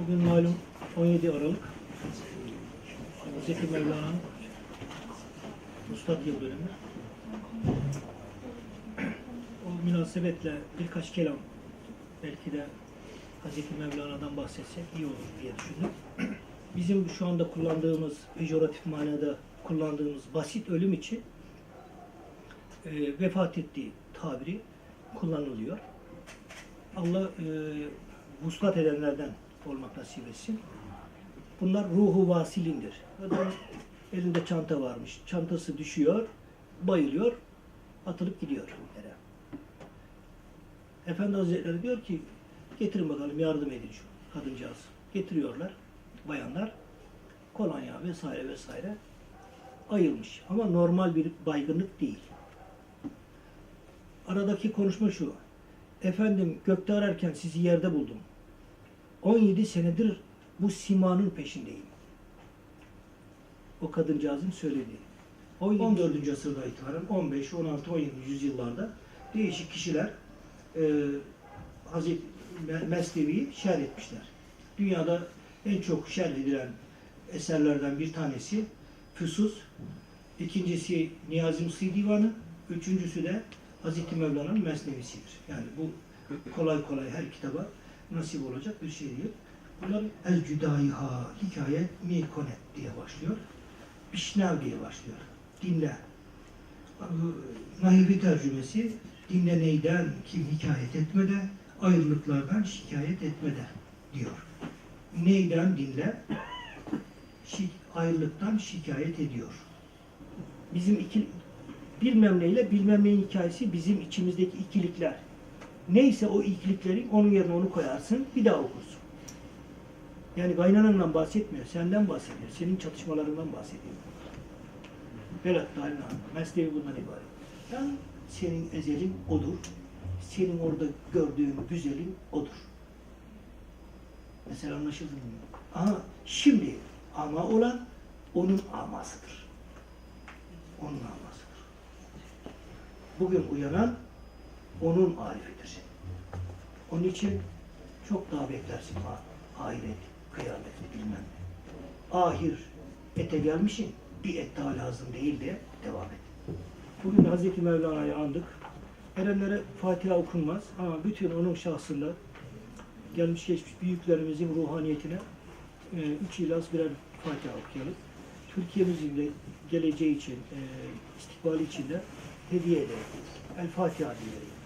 Bugün malum 17 Aralık. Hazreti Mevlana'nın Üstad yıl dönümü. O münasebetle birkaç kelam belki de Hazreti Mevlana'dan bahsetsek iyi olur diye düşündüm. Bizim şu anda kullandığımız, pejoratif manada kullandığımız basit ölüm için e, vefat ettiği tabiri kullanılıyor. Allah e, vuslat edenlerden olmak nasip etsin. Bunlar ruhu vasilindir. Adam elinde çanta varmış. Çantası düşüyor, bayılıyor, atılıp gidiyor yere. Efendi Hazretleri diyor ki getirin bakalım yardım edin şu kadıncağız. Getiriyorlar bayanlar. Kolonya vesaire vesaire ayılmış. Ama normal bir baygınlık değil. Aradaki konuşma şu. Efendim gökte ararken sizi yerde buldum. 17 senedir bu simanın peşindeyim. O kadıncağızın söylediği. 14. asırda itibaren 15, 16, 17 yüzyıllarda değişik kişiler e, Hazreti Me- Mesnevi'yi şerh etmişler. Dünyada en çok şerh edilen eserlerden bir tanesi Füsus, ikincisi Niyazi Mısri Divanı, üçüncüsü de Hazreti Mevlana'nın Mesnevisidir. Yani bu kolay kolay her kitaba nasip olacak bir şey değil. Bunlar El Cüdayiha hikaye mi konet diye başlıyor. Bişnev diye başlıyor. Dinle. Nahibi tercümesi dinle neyden kim hikayet etmede, ayrılıklardan şikayet etmede diyor. Neyden dinle, şi- ayrılıktan şikayet ediyor. Bizim iki, bilmem neyle bilmem neyin hikayesi bizim içimizdeki ikilikler. Neyse o ikiliklerin onun yerine onu koyarsın, bir daha okursun. Yani kaynanandan bahsetmiyor, senden bahsediyor, senin çatışmalarından bahsediyor. Velat Dalina, mesleği bundan ibaret. Yani senin ezelin odur, senin orada gördüğün güzelin odur. Mesela anlaşıldı mı? Ama şimdi ama olan onun amasıdır. Onun amasıdır. Bugün uyanan onun arifidir. Onun için çok daha beklersin ha. Ahiret, kıyamet bilmem ne. Ahir ete gelmişsin, bir et daha lazım değil de devam et. Bugün Hazreti Mevlana'yı andık. Erenlere Fatiha okunmaz ama bütün onun şahsında gelmiş geçmiş büyüklerimizin ruhaniyetine e, üç ilas birer Fatiha okuyalım. Türkiye'mizin de geleceği için, e, istikbali için de hediye edelim. El Fatiha diyelim.